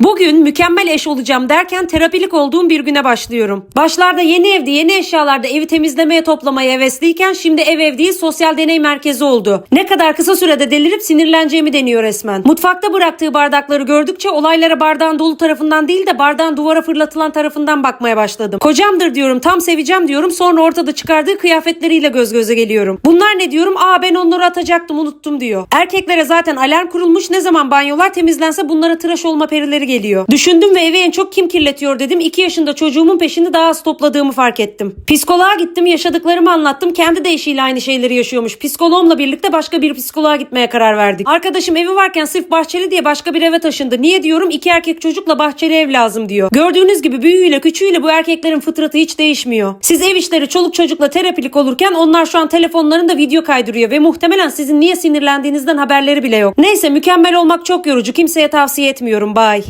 Bugün mükemmel eş olacağım derken terapilik olduğum bir güne başlıyorum. Başlarda yeni evde yeni eşyalarda evi temizlemeye toplamaya hevesliyken şimdi ev ev değil sosyal deney merkezi oldu. Ne kadar kısa sürede delirip sinirleneceğimi deniyor resmen. Mutfakta bıraktığı bardakları gördükçe olaylara bardağın dolu tarafından değil de bardağın duvara fırlatılan tarafından bakmaya başladım. Kocamdır diyorum tam seveceğim diyorum sonra ortada çıkardığı kıyafetleriyle göz göze geliyorum. Bunlar ne diyorum aa ben onları atacaktım unuttum diyor. Erkeklere zaten alarm kurulmuş ne zaman banyolar temizlense bunlara tıraş olma perileri geliyor. Düşündüm ve evi en çok kim kirletiyor dedim. 2 yaşında çocuğumun peşini daha az topladığımı fark ettim. Psikoloğa gittim yaşadıklarımı anlattım. Kendi de eşiyle aynı şeyleri yaşıyormuş. Psikoloğumla birlikte başka bir psikoloğa gitmeye karar verdik. Arkadaşım evi varken sırf bahçeli diye başka bir eve taşındı. Niye diyorum iki erkek çocukla bahçeli ev lazım diyor. Gördüğünüz gibi büyüğüyle küçüğüyle bu erkeklerin fıtratı hiç değişmiyor. Siz ev işleri çoluk çocukla terapilik olurken onlar şu an telefonlarında video kaydırıyor ve muhtemelen sizin niye sinirlendiğinizden haberleri bile yok. Neyse mükemmel olmak çok yorucu. Kimseye tavsiye etmiyorum. Bye.